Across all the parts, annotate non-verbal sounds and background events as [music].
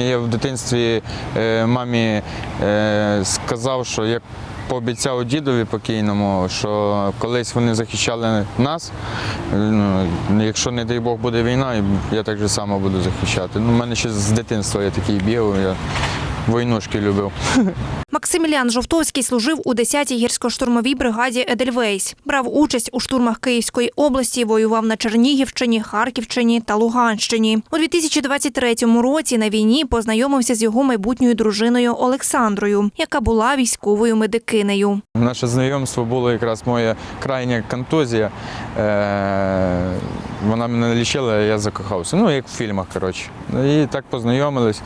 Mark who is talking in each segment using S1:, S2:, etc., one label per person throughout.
S1: Я в дитинстві е, мамі е, сказав, що як пообіцяв дідові покійному, що колись вони захищали нас. Ну, якщо, не дай Бог, буде війна, я так же само буду захищати. Ну, у мене ще з дитинства я такий бігав, войнушки любив.
S2: Максимілян Жовтовський служив у 10-й гірсько-штурмовій бригаді Едельвейс. Брав участь у штурмах Київської області, воював на Чернігівщині, Харківщині та Луганщині. У 2023 році на війні познайомився з його майбутньою дружиною Олександрою, яка була військовою медикинею.
S1: Наше знайомство було якраз моя крайня контузія. Е, вона мене лічила, я закохався. Ну, як в фільмах, коротше. І так познайомились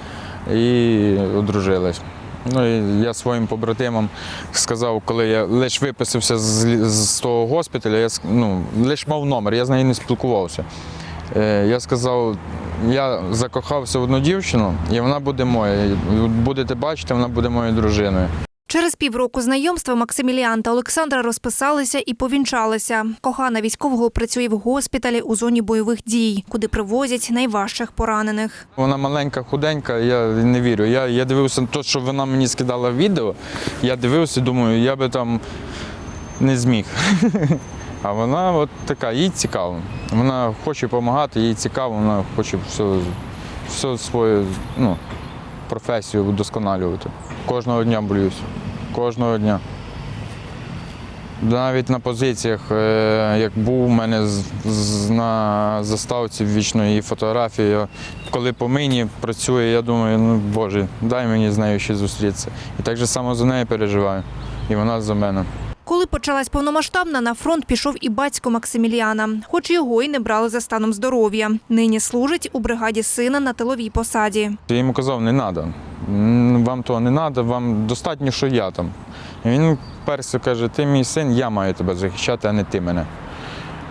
S1: і одружились. Ну, і я своїм побратимам сказав, коли я лише виписався з, з того госпіталя, я ну, лише мав номер, я з нею не спілкувався. Е, я сказав, я закохався в одну дівчину, і вона буде моя. Будете бачити, вона буде моєю дружиною.
S2: Через півроку знайомства Максиміліан та Олександра розписалися і повінчалися. Кохана військового працює в госпіталі у зоні бойових дій, куди привозять найважчих поранених.
S1: Вона маленька, худенька, я не вірю. Я, я дивився те, що вона мені скидала відео. Я дивився, думаю, я би там не зміг. [laughs] А вона от така, їй цікаво. Вона хоче допомагати, їй цікаво, вона хоче все, все свою ну, професію вдосконалювати. Кожного дня болюсь. Кожного дня. Навіть на позиціях, е, як був у мене на заставці вічно її фотографії, коли по мені працює, я думаю, ну Боже, дай мені з нею ще зустрітися. І так же само за нею переживаю. І вона за мене.
S2: Коли почалась повномасштабна, на фронт пішов і батько Максиміліана, хоч його й не брали за станом здоров'я. Нині служить у бригаді сина на тиловій посаді.
S1: Я йому казав, не треба. Вам того не треба, вам достатньо, що я там. І він перся каже, ти мій син, я маю тебе захищати, а не ти мене.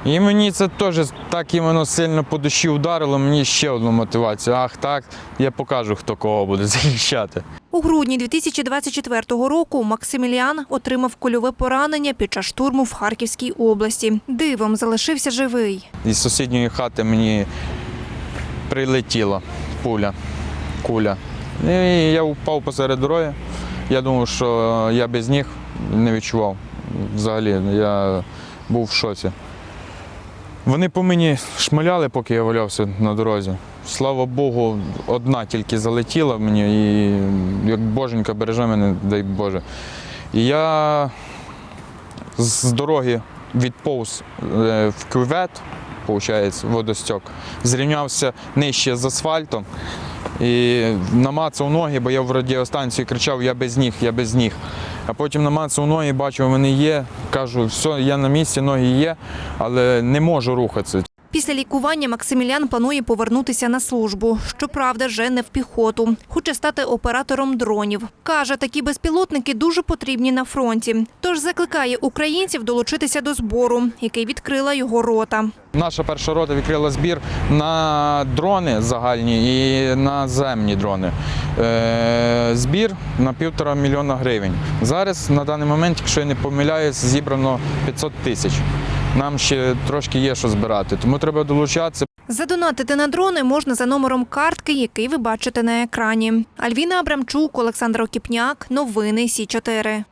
S1: І мені це теж так іменно сильно по душі вдарило, мені ще одну мотивацію. Ах так, я покажу, хто кого буде [laughs] захищати.
S2: У грудні 2024 року Максиміліан отримав кульове поранення під час штурму в Харківській області. Дивом залишився живий.
S1: Із сусідньої хати мені прилетіла пуля, куля. І я впав посеред дороги. Я думав, що я без ніг не відчував. Взагалі, я був в шоці. Вони по мені шмаляли, поки я валявся на дорозі. Слава Богу, одна тільки залетіла мені, і як боженька береже мене, дай Боже. І я з дороги відповз е, в кювет, виходить, водостік, зрівнявся нижче з асфальтом і намацав ноги, бо я в радіостанції кричав Я без ніг, я без ніг. А потім намацав ноги, бачу, вони є. Кажу, все, я на місці, ноги є, але не можу рухатися.
S2: Після лікування Максимілян планує повернутися на службу. Щоправда, вже не в піхоту. Хоче стати оператором дронів. Каже, такі безпілотники дуже потрібні на фронті. Тож закликає українців долучитися до збору, який відкрила його рота.
S1: Наша перша рота відкрила збір на дрони загальні і наземні дрони. Е, збір на півтора мільйона гривень. Зараз на даний момент, якщо я не помиляюсь, зібрано 500 тисяч. Нам ще трошки є що збирати, тому треба долучатися.
S2: Задонатити на дрони можна за номером картки, який ви бачите на екрані. Альвіна Абрамчук, Олександр Окіпняк. Новини Сі 4